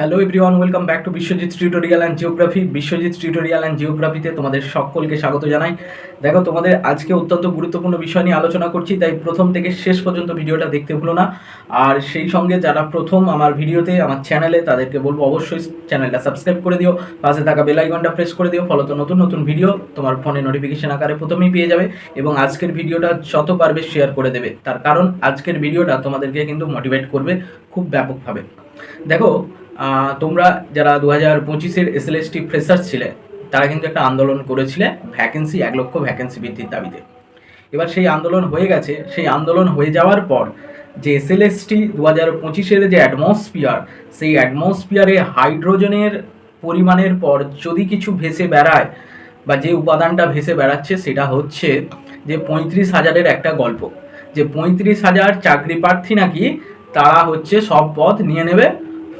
Hello everyone welcome back to Biswajit tutorial and geography Biswajit tutorial and জিওগ্রাফিতে তোমাদের সকলকে স্বাগত জানাই। দেখো, তোমাদের আজকে অত্যন্ত গুরুত্বপূর্ণ বিষয় নিয়ে আলোচনা করছি, তাই প্রথম থেকে শেষ পর্যন্ত ভিডিওটা দেখতে ভুলো না। আর সেই সঙ্গে যারা প্রথম আমার ভিডিওতে, আমার চ্যানেলে তাদেরকে বলব অবশ্যই চ্যানেলটা সাবস্ক্রাইব করে দিও, পাশে থাকা বেল আইকনটা প্রেস করে দিও ফলত নতুন নতুন ভিডিও তোমার ফোনে নোটিফিকেশন আকারে প্রথমেই পেয়ে যাবে এবং আজকের ভিডিওটা যত পারবে শেয়ার করে দেবে। তার কারণ আজকের ভিডিওটা তোমাদেরকে কিন্তু মোটিভেট করবে খুব ব্যাপকভাবে। দেখো তোমরা যারা দু হাজার পঁচিশের এস এল এসটি ফ্রেশার্স ছিলে, তারা কিন্তু একটা আন্দোলন করেছিলে ভ্যাকেন্সি এক লক্ষ ভ্যাকেন্সি বৃদ্ধির দাবিতে। এবার সেই আন্দোলন হয়ে গেছে। সেই আন্দোলন হয়ে যাওয়ার পর যে এস এল এসটি দু হাজার পঁচিশের যে অ্যাটমসফিয়ার সেই অ্যাটমসফিয়ারে হাইড্রোজেনের পরিমাণের পর যদি কিছু ভেসে বেড়ায় বা যে উপাদানটা ভেসে বেড়াচ্ছে, সেটা হচ্ছে যে পঁয়ত্রিশ হাজারের একটা গল্প। যে পঁয়ত্রিশ হাজার চাকরি প্রার্থী নাকি, তারা হচ্ছে সব পদ নিয়ে নেবে।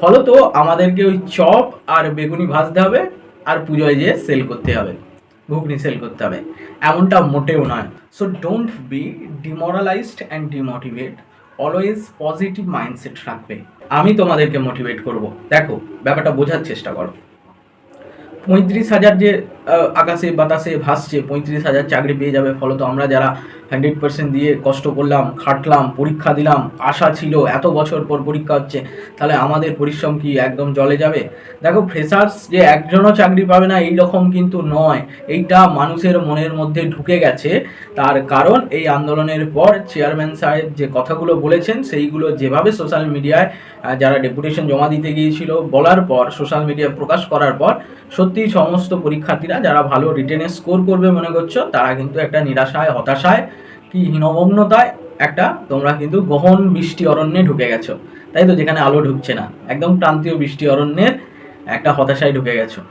ফলত আমাদেরকে ওই চপ আর বেগুনি ভাজতে হবে আর পুজোয় যেয়ে সেল করতে হবে, ঘুগনি সেল করতে হবে। এমনটা মোটেও নয়। So don't be demoralized and demotivate always positive mindset রাখবে। আমি তোমাদেরকে মোটিভেট করব। দেখো, ব্যাপারটা বোঝার চেষ্টা করো। পঁয়ত্রিশ হাজার যে আকাশে, বাতাসে ভাসছে, পঁয়ত্রিশ হাজার চাকরি পেয়ে যাবে। ফলত আমরা যারা হান্ড্রেড পার্সেন্ট দিয়ে কষ্ট করলাম, খাটলাম, পরীক্ষা দিলাম, আশা ছিল এত বছর পর পরীক্ষা হচ্ছে, তাহলে আমাদের পরিশ্রম কি একদম জলে যাবে? দেখো ফ্রেশার্স যে একজনও চাকরি পাবে না, এই রকম কিন্তু নয়। এইটা মানুষের মনের মধ্যে ঢুকে গেছে। তার কারণ এই আন্দোলনের পর চেয়ারম্যান সাহেব যে কথাগুলো বলেছেন, সেইগুলো যেভাবে সোশ্যাল মিডিয়ায় যারা ডেপুটেশন জমা দিতে গিয়েছিল, বলার পর সোশ্যাল মিডিয়ায় প্রকাশ করার পর সত্যি সমস্ত পরীক্ষার্থীরা যারা ভালো রিটেনে স্কোর করবে মনে করছ, তারা কিন্তু একটা নিরাশায়, হতাশায়, কি হীনমগ্নতায় একটা তোমরা কিন্তু গহন বৃষ্টি অরণ্যে ঢুকে গেছো। তাই তো যেখানে আলো ঢুকছে না, একদম প্রান্তীয় বৃষ্টি অরণ্যের একটা হতাশায় ঢুকে গেছো।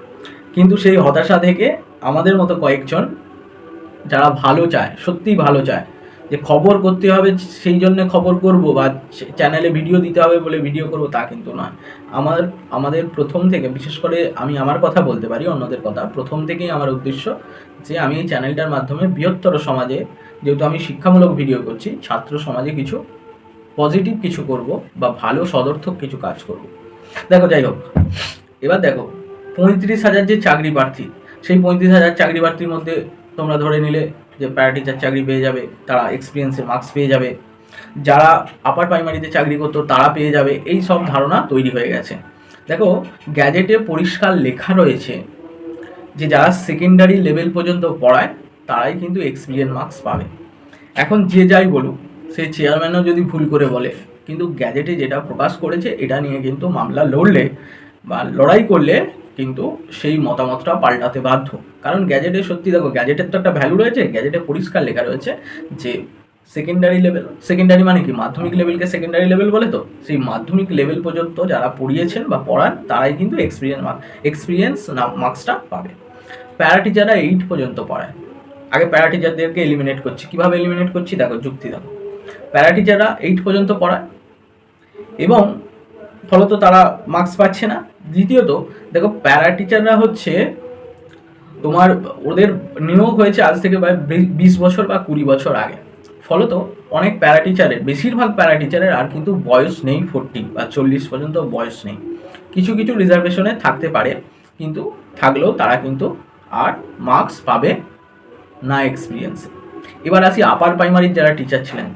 কিন্তু সেই হতাশা থেকে আমাদের মতো কয়েকজন যারা ভালো চায়, সত্যিই ভালো চায় যে খবর করতে হবে সেই জন্য খবর করব বা চ্যানেলে ভিডিও দিতে হবে বলে ভিডিও করব তা কিন্তু নয়। আমার, আমাদের প্রথম থেকে, বিশেষ করে আমি আমার কথা বলতে পারি, অন্যদের কথা, প্রথম থেকেই আমার উদ্দেশ্য যে আমি এই চ্যানেলটার মাধ্যমে বৃহত্তর সমাজে যেহেতু আমি শিক্ষামূলক ভিডিও করছি, ছাত্র সমাজে কিছু পজিটিভ কিছু করব বা ভালো সদর্থক কিছু কাজ করব। দেখো, যাই হোক, এবার দেখো, পঁয়ত্রিশ হাজার যে চাকরি প্রার্থী, সেই পঁয়ত্রিশ হাজার চাকরি প্রার্থীর মধ্যে তোমরা ধরে নিলে যে প্যারা টিচার চাকরি পেয়ে যাবে, তারা এক্সপিরিয়েন্সের মার্কস পেয়ে যাবে। যারা আপার প্রাইমারিতে চাকরি করতো, তারা পেয়ে যাবে। এই সব ধারণা তৈরি হয়ে গেছে। দেখো গ্যাজেটে পরিষ্কার লেখা রয়েছে যে, যারা সেকেন্ডারি লেভেল পর্যন্ত পড়ায়, তারাই কিন্তু এক্সপিরিয়েন্স মার্কস পাবে। এখন যে যাই বলুক, সে চেয়ারম্যানও যদি ভুল করে বলে, কিন্তু গ্যাজেটে যেটা প্রকাশ করেছে, এটা নিয়ে কিন্তু মামলা লড়লে বা লড়াই করলে কিন্তু সেই মতামতটা পাল্টাতে বাধ্য। কারণ গ্যাজেটে সত্যি দেখো গ্যাজেটের তো একটা ভ্যালু রয়েছে গ্যাজেটে পরিষ্কার লেখা রয়েছে যে সেকেন্ডারি লেভেল সেকেন্ডারি মানে কি? মাধ্যমিক লেভেলকে সেকেন্ডারি লেভেল বলে তো? সেই মাধ্যমিক লেভেল পর্যন্ত যারা পড়িয়েছেন বা পড়ান, তারাই কিন্তু এক্সপিরিয়েন্স এক্সপিরিয়েন্স মার্কসটা পাবে। প্যারা টিচাররা এইট পর্যন্ত পড়ায়। আগে প্যারা টিচারদেরকে এলিমিনেট করছি। কীভাবে এলিমিনেট করছি? দেখো, যুক্তি দেখো। প্যারা টিচাররা এইট পর্যন্ত পড়ায় এবং ফলত তারা মার্কস পাচ্ছে না। দ্বিতীয়ত, দেখো প্যারা টিচাররা হচ্ছে তোমার ওদের নিয়োগ হয়েছে আজ থেকে প্রায় বিশ বছর বা কুড়ি বছর আগে। ফলত অনেক প্যারা টিচারের বেশিরভাগ প্যারা টিচারের আর কিন্তু বয়স নেই ফোরটি বা চল্লিশ পর্যন্ত বয়স নেই। কিছু কিছু রিজার্ভেশনে থাকতে পারে, কিন্তু থাকলেও তারা কিন্তু আর মার্কস পাবে না এক্সপিরিয়েন্সে এবার আসি আপার প্রাইমারির যারা টিচার ছিলেন,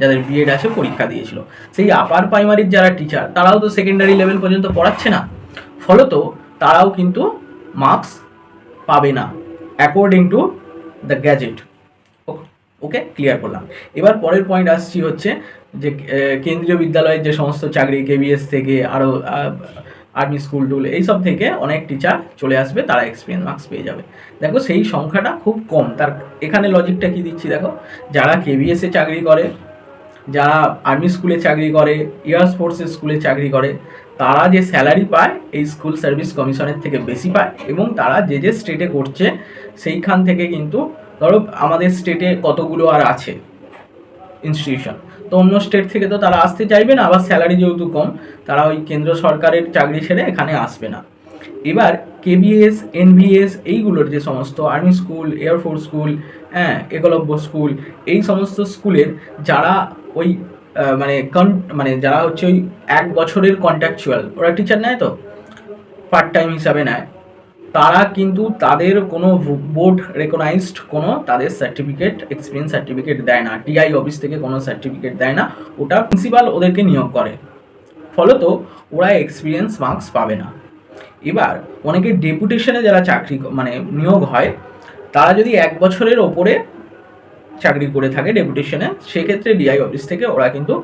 যাদের বিএড আছে, পরীক্ষা দিয়েছিল। সেই আপার প্রাইমারির যারা টিচার তারাও তো সেকেন্ডারি লেভেল পর্যন্ত পড়াচ্ছে না। ফলত তারাও কিন্তু মার্কস পাবে না according to the gazette okay clear করলাম। এবার পরের পয়েন্ট আসছি হচ্ছে যে কেন্দ্রীয় বিদ্যালয়ের যে সমস্ত চাকরি কেবিএস থেকে আরও আর্মি স্কুল টুল এইসব থেকে অনেক টিচার চলে আসবে, তারা এক্সপিরিয়েন্স মার্কস পেয়ে যাবে। দেখো, সেই সংখ্যাটা খুব কম। তার, এখানে লজিকটা কি দিচ্ছি দেখো? যারা কেবিএসে চাকরি করে, যারা আর্মি স্কুলে চাকরি করে এয়ার ফোর্সের স্কুলে চাকরি করে তারা যে স্যালারি পায়, এই স্কুল সার্ভিস কমিশনের থেকে বেশি পায় এবং তারা যে যে স্টেটে করছে, সেইখান থেকে কিন্তু ধরো আমাদের স্টেটে কতগুলো আর আছে ইনস্টিটিউশন তো অন্য স্টেট থেকে তো তারা আসতে চাইবে না, আবার স্যালারি যেহেতু কম, তারা ওই কেন্দ্র সরকারের চাকরি ছেড়ে এখানে আসবে না। এবার কেবিএস এনভিএস এইগুলোর যে সমস্ত আর্মি স্কুল এয়ারফোর্স স্কুল হ্যাঁ একলব্য স্কুল এই সমস্ত স্কুলের যারা ওই মানে কন মানে যারা হচ্ছে ওই এক বছরের কন্ট্রাকচুয়াল ওরা টিচার নেয় তো? পার্ট টাইম হিসাবে নেয়। তারা কিন্তু তাদের কোনো বোর্ড রেকগনাইজড কোনো তাদের সার্টিফিকেট এক্সপিরিয়েন্স সার্টিফিকেট দেয় না। টিআই অফিস থেকে কোনো সার্টিফিকেট দেয় না। ওটা প্রিন্সিপাল ওদেরকে নিয়োগ করে। ফলত ওরা এক্সপিরিয়েন্স মার্কস পাবে না। এবার অনেকে ডেপুটেশনে যারা চাকরি মানে নিয়োগ হয়, তারা যদি এক বছরের ওপরে চাকরি করে থাকে ডেপুটেশনে সেক্ষেত্রে ডিআই অফিস থেকে ওরা কিন্তু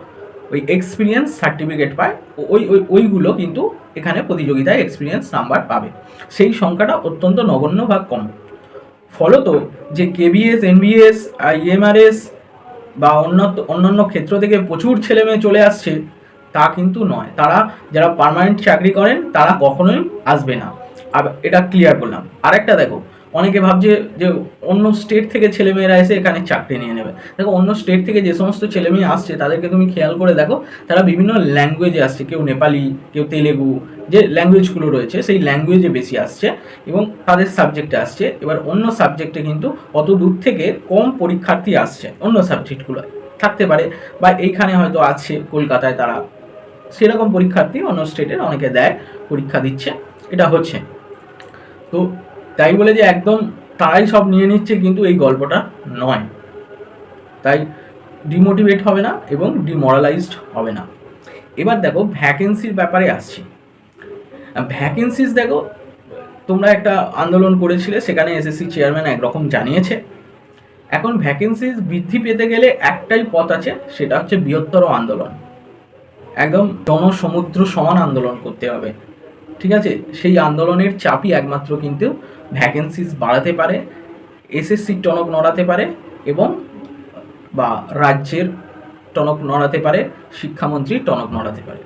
ওই এক্সপিরিয়েন্স সার্টিফিকেট পায়। ওই ওই, ওইগুলো কিন্তু এখানে প্রতিযোগিতায় এক্সপিরিয়েন্স নাম্বার পাবে। সেই সংখ্যাটা অত্যন্ত নগণ্য বা কম। ফলত যে কেবিএস এনবিএস ইএমআরএস বা অন্য অন্যান্য ক্ষেত্র থেকে প্রচুর ছেলে মেয়ে চলে আসছে, তা কিন্তু নয়। তারা যারা পার্মানেন্ট চাকরি করেন, তারা কখনোই আসবে না। আব- এটা ক্লিয়ার করলাম। আরেকটা দেখো অনেকে ভাবছে যে অন্য স্টেট থেকে ছেলেমেয়েরা এসে এখানে চাকরি নিয়ে নেবে। দেখো, অন্য স্টেট থেকে যে সমস্ত ছেলেমেয়ে আসছে, তাদেরকে তুমি খেয়াল করে দেখো, তারা বিভিন্ন ল্যাঙ্গুয়েজে আসছে। কেউ নেপালি, কেউ তেলেগু, যে ল্যাঙ্গুয়েজগুলো রয়েছে, সেই ল্যাঙ্গুয়েজে বেশি আসছে এবং তাদের সাবজেক্টে আসছে। এবার অন্য সাবজেক্টে কিন্তু অত দূর থেকে কম পরীক্ষার্থী আসছে অন্য সাবজেক্টগুলো থাকতে পারে বা এইখানে হয়তো আছে, কলকাতায় তারা সেরকম পরীক্ষার্থী অন্য স্টেটের অনেকে দেয়, পরীক্ষা দিচ্ছে। এটা হচ্ছে। তো তাই বলে যে একদম তারাই সব নিয়ে নিচ্ছে কিন্তু এই গল্পটা নয়। তাই ডিমোটিভেট হবে না এবং ডিমোরালাইজড হবে না। এবার দেখো ভ্যাকেন্সির ব্যাপারে আসছি। ভ্যাকেন্সিস দেখো, তোমরা একটা আন্দোলন করেছিলে, সেখানে এসএসসি চেয়ারম্যান একরকম জানিয়েছে। এখন ভ্যাকেন্সিস বৃদ্ধি পেতে গেলে একটাই পথ আছে, সেটা হচ্ছে বৃহত্তর আন্দোলন। একদম জনসমুদ্র সমান আন্দোলন করতে হবে। ঠিক আছে? সেই আন্দোলনের চাপই একমাত্র কিন্তু ভ্যাকেন্সিস বাড়াতে পারে এসএসসির টনক নড়াতে পারে এবং বা রাজ্যের টনক নড়াতে পারে শিক্ষামন্ত্রী টনক নড়াতে পারে।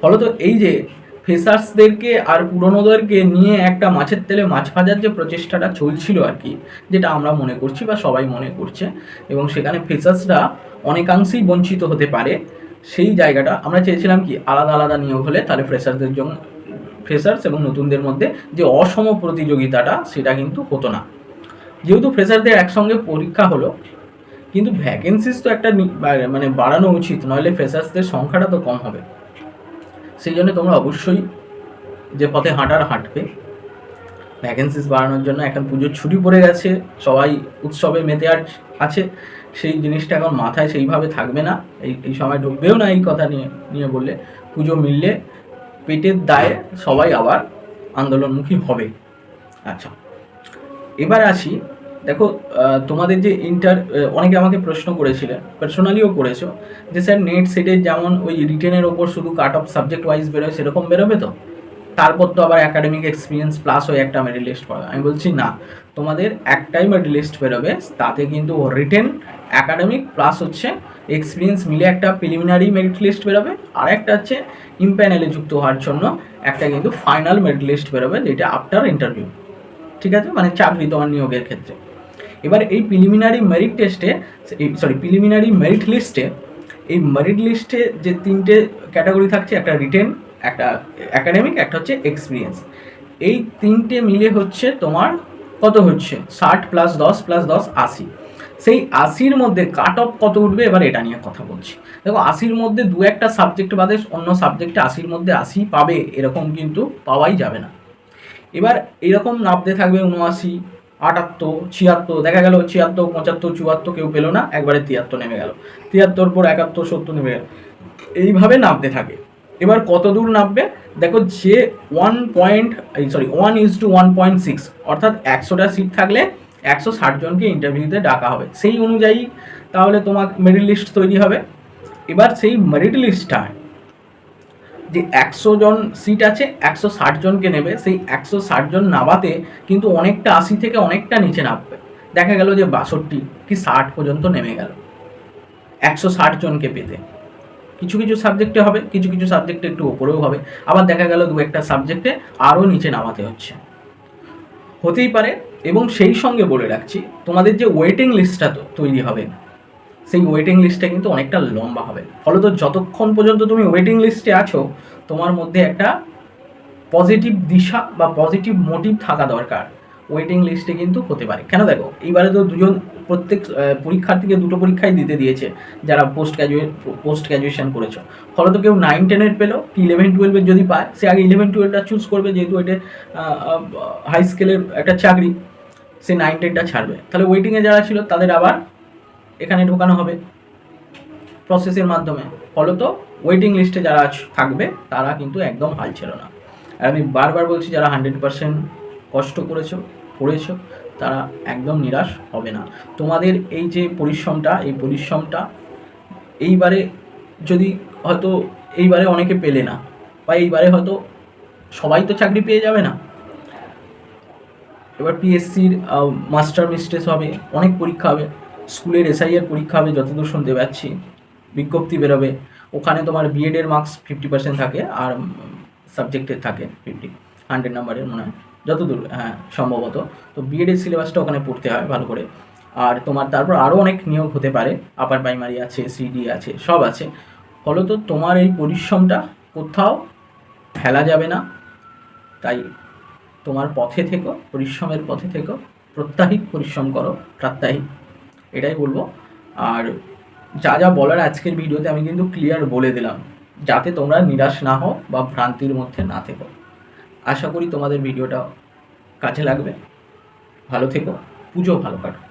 ফলত এই যে ফ্রেশার্সদেরকে আর পুরনোদেরকে নিয়ে একটা মাছের তেলে মাছ ভাজার যে প্রচেষ্টাটা চলছিল আর কি, যেটা আমরা মনে করছি বা সবাই মনে করছে এবং সেখানে ফ্রেশার্সরা অনেকাংশেই বঞ্চিত হতে পারে, সেই জায়গাটা আমরা চেয়েছিলাম কি আলাদা আলাদা নিয়োগ হলে তাহলে ফ্রেশার্সদের জন্য ফ্রেশার্স এবং নতুনদের মধ্যে যে অসম প্রতিযোগিতাটা, সেটা কিন্তু হতো না। যেহেতু ফ্রেশারদের একসঙ্গে পরীক্ষা হলো, কিন্তু ভ্যাকেন্সিস তো একটা মানে বাড়ানো উচিত, নইলে ফ্রেশার্সদের সংখ্যাটা তো কম হবে। সেই জন্য তোমরা অবশ্যই যে পথে হাঁটার হাঁটবে। ভ্যাকেন্সিস বাড়ানোর জন্য এখন পুজোর ছুটি পড়ে গেছে, সবাই উৎসবে মেতে আর আছে। সেই জিনিসটা এখন মাথায় সেইভাবে থাকবে না। এই এই সময় ঢুকবেও না এই কথা নিয়ে নিয়ে বললে। পুজো মিললে পেটের দায়ে সবাই আবার আন্দোলনমুখী হবে। আচ্ছা এবার আসি। দেখো তোমাদের যে ইন্টার অনেকে আমাকে প্রশ্ন করেছিলেন পার্সোনালিও করেছ, যে স্যার নেট সেটে যেমন ওই রিটেনের ওপর শুধু কাট অফ সাবজেক্ট ওয়াইজ বেরোয়, সেরকম বেরোবে তো? তারপর তো আবার একাডেমিক এক্সপিরিয়েন্স প্লাস ওই একটা মেরিট লিস্ট পাবে আমি বলছি, না, তোমাদের একটাই মেরিট লিস্ট বেরোবে, তাতে কিন্তু রিটেন একাডেমিক প্লাস হচ্ছে এক্সপিরিয়েন্স মিলে একটা প্রিলিমিনারি মেরিট লিস্ট বেরোবে। আর একটা হচ্ছে ইম্প্যানেলে যুক্ত হওয়ার জন্য একটা কিন্তু ফাইনাল মেরিট লিস্ট বেরোবে, যেটা আফটার ইন্টারভিউ ঠিক আছে? মানে চাকরি তোমার নিয়োগের ক্ষেত্রে। এবার এই প্রিলিমিনারি মেরিট টেস্টে সরি প্রিলিমিনারি মেরিট লিস্টে এই মেরিট লিস্টে যে তিনটে ক্যাটাগরি থাকছে, একটা রিটেন একটা একাডেমিক একটা হচ্ছে এক্সপিরিয়েন্স এই তিনটে মিলে হচ্ছে তোমার কত হচ্ছে? ষাট প্লাস দশ প্লাস দশ আশি। সেই আশির মধ্যে কাট অফ কত উঠবে? এবার এটা নিয়ে কথা বলছি। দেখো, আশির মধ্যে দু একটা সাবজেক্ট বাদে অন্য সাবজেক্টে আশির মধ্যে আশি পাবে, এরকম কিন্তু পাওয়াই যাবে না। এবার এরকম নামতে থাকবে উনআশি, আটাত্তর, ছিয়াত্তর, দেখা গেল ছিয়াত্তর, পঁচাত্তর, চুয়াত্তর কেউ পেল না, একবারে তিয়াত্তর নেমে গেল। তিয়াত্তর পর একাত্তর, সত্তর নেমে গেল। এইভাবে নামতে থাকে। এবার কত দূর নামবে দেখো, যে one point sorry one is to one point six অর্থাৎ একশোটা সিট থাকলে একশো ষাট জনকে ইন্টারভিউতে ডাকা হবে। সেই অনুযায়ী তাহলে তোমার মেরিট লিস্ট তৈরি হবে। এবার সেই মেরিট লিস্টটা যে একশো জন সিট আছে, একশো ষাট জনকে নেবে, সেই একশো ষাট জন নামাতে কিন্তু অনেকটা আশি থেকে অনেকটা নিচে নামবে। দেখা গেল যে বাষট্টি কি ষাট পর্যন্ত নেমে গেল। একশো ষাট জনকে পেতে। কিছু কিছু সাবজেক্টে হবে, কিছু কিছু সাবজেক্টে একটু ওপরেও হবে। আবার দেখা গেল দু একটা সাবজেক্টে আরও নিচে নামাতে হচ্ছে। হতেই পারে এবং সেই সঙ্গে বলে রাখছি, তোমাদের যে ওয়েটিং লিস্টটা তো তৈরি হবে সেই ওয়েটিং লিস্টটা কিন্তু অনেকটা লম্বা হবে। ফলত যতক্ষণ পর্যন্ত তুমি ওয়েটিং লিস্টে আছো, তোমার মধ্যে একটা পজিটিভ দিশা বা পজিটিভ মোটিভ থাকা দরকার। ওয়েটিং লিস্টে কিন্তু হতে পারে। কেন দেখো, এইবারে তো দুজন প্রত্যেক পরীক্ষার্থীকে দুটো পরীক্ষাই দিতে দিয়েছে যারা পোস্ট গ্র্যাজুয়েট পোস্ট গ্র্যাজুয়েশন করেছ। ফলত কেউ নাইন টেনের পেল, কি ইলেভেন টুয়েলভের যদি পায়, সে আগে ইলেভেন টুয়েলভটা চুজ করবে, যেহেতু এটা হাই স্কেলের একটা চাকরি, সে নাইন টেনটা ছাড়বে। তাহলে ওয়েটিংয়ে যারা ছিল, তাদের আবার এখানে ঢোকানো হবে প্রসেসের মাধ্যমে। ফলত ওয়েটিং লিস্টে যারা থাকবে, তারা কিন্তু একদম হাল ছিল না। আর আমি বারবার বলছি, যারা হান্ড্রেড পার্সেন্ট কষ্ট করেছ, পড়েছো তারা একদম নিরাশ হবে না। তোমাদের এই যে পরিশ্রমটা, এই পরিশ্রমটা এইবারে যদি হয়তো এইবারে অনেকে পেলে না বা এইবারে হয়তো সবাই তো চাকরি পেয়ে যাবে না। এবার পিএসসির মাস্টার মিস্ট্রেস হবে, অনেক পরীক্ষা হবে, স্কুলের এসআইয়ের পরীক্ষা হবে, যতদূর শুনতে পাচ্ছি বিজ্ঞপ্তি বেরোবে, ওখানে তোমার বিএডের মার্কস ফিফটি পার্সেন্ট থাকে আর সাবজেক্টের থাকে ফিফটি হান্ড্রেড নাম্বারের মনে হয়। যতদূর হ্যাঁ সম্ভবত। তো বিএডের সিলেবাসটা ওখানে পড়তে হয় ভালো করে। আর তোমার তারপর আরও অনেক নিয়োগ হতে পারে। আপার প্রাইমারি আছে সিডি আছে, সব আছে। ফলত তোমার এই পরিশ্রমটা কোথাও ফেলা যাবে না। তাই তোমার পথে থেকো, পরিশ্রমের পথে থেকো প্রত্যাহিক পরিশ্রম করো, প্রাত্যাহিক। এটাই বলব। আর যা যা বলার আজকের ভিডিওতে আমি কিন্তু ক্লিয়ার বলে দিলাম। যাতে তোমরা নিরাশ না হও বা ভ্রান্তির মধ্যে না থেকো। আশা করি তোমাদের ভিডিওটা কাজে লাগবে। ভালো থেকো পুজো ভালো কাটো।